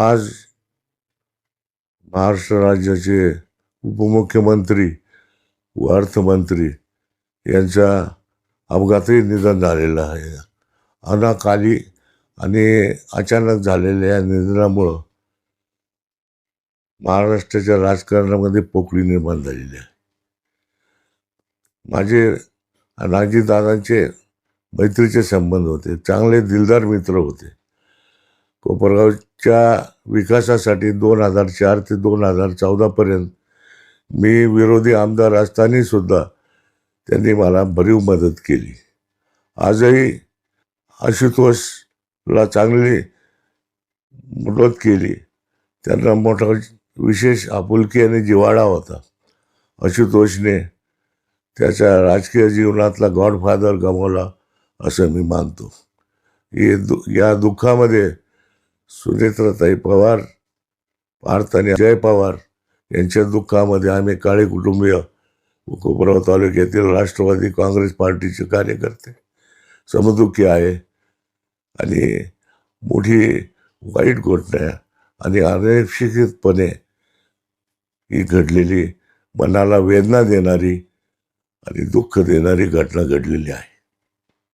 आज महाराष्ट्र राज्याचे उपमुख्यमंत्री व अर्थमंत्री यांचा अपघातही निधन झालेलं आहे. अनाकाली आणि अचानक झालेल्या या निधनामुळं महाराष्ट्राच्या राजकारणामध्ये पोकळी निर्माण झालेली आहे. माझे नाजीदादांचे दादांचे मैत्रीचे संबंध होते चांगले दिलदार मित्र होते. कोपरगावच्या विकासासाठी दोन हजार चार ते दोन हजार चौदापर्यंत मी विरोधी आमदार असतानासुद्धा त्यांनी मला भरीव मदत केली. आजही आशुतोषला चांगली मदत केली. त्यांना मोठा विशेष आपुलकी आणि जिवाळा होता. आशुतोषने त्याच्या राजकीय जीवनातला गॉडफादर गमावला असं मी मानतो. हे दु या दुःखामध्ये सुनेत्रताई पवार पार्थ आणि अजय पवार यांच्या दुःखामध्ये आम्ही काळे कुटुंबीय कोपराव तालुक्यातील राष्ट्रवादी काँग्रेस पार्टीचे कार्यकर्ते. समदुःखी आहे आणि मोठी वाईट घटना आणि अनपेक्षितपणे ही घडलेली मनाला वेदना देणारी आणि दुःख देणारी घटना घडलेली आहे.